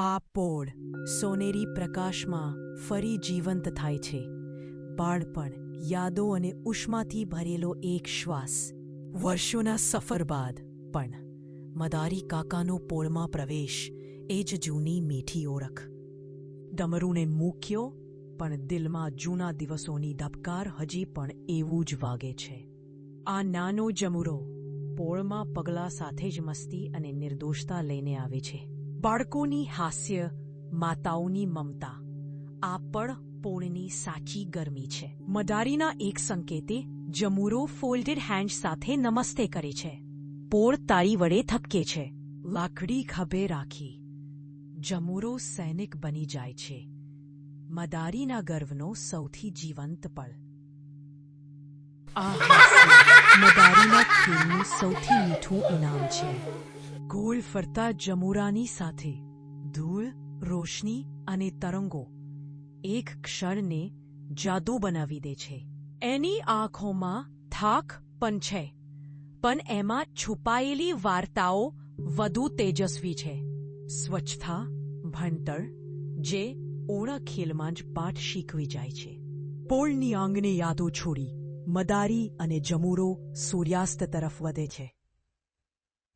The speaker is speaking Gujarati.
આ પોળ સોનેરી પ્રકાશમાં ફરી જીવંત થાય છે. બાળપણ યાદો અને ઉષ્માથી ભરેલો એક શ્વાસ. વર્ષોના સફર બાદ પણ મદારી કાકાનો પોળમાં પ્રવેશ એ જ જૂની મીઠી ઓળખ. ડમરૂને મૂક્યો, પણ દિલમાં જૂના દિવસોની ધબકાર હજી પણ એવું જ વાગે છે. આ નાનો જમુરો પોળમાં પગલા સાથે જ મસ્તી અને નિર્દોષતા લઈને આવે છે. બાળકોની હાસ્ય, માતાઓની મમતા, આ પણ પોળની સાચી ગરમી છે. મદારીના એક સંકેતે જમુરો ફોલ્ડેડ હેન્ડ સાથે નમસ્તે કરે છે. પોળ તાળી વડે થપકે છે. લાકડી ખભે રાખી જમુરો સૈનિક બની જાય છે. મદારીના ગર્વનો સૌથી જીવંત પળ. આ મદારીના ખેલનું સૌથી મીઠું ઇનામ છે. ગોળ ફરતા જમુરાની સાથે. ધૂળ, રોશની અને તરંગો. એક ક્ષણને જાદુ બનાવી દે છે. એની આંખોમાં થાક પણ છે. પણ એમાં છુપાયેલી વાર્તાઓ વધુ તેજસ્વી છે. સ્વચ્છતા, ભણતર, જે ઓળા ખેલમાં જ પાઠ શીખવી જાય છે. પોળની આંગને યાદો છોડી, મદારી અને જમુરો સૂર્યાસ્ત તરફ વધે છે.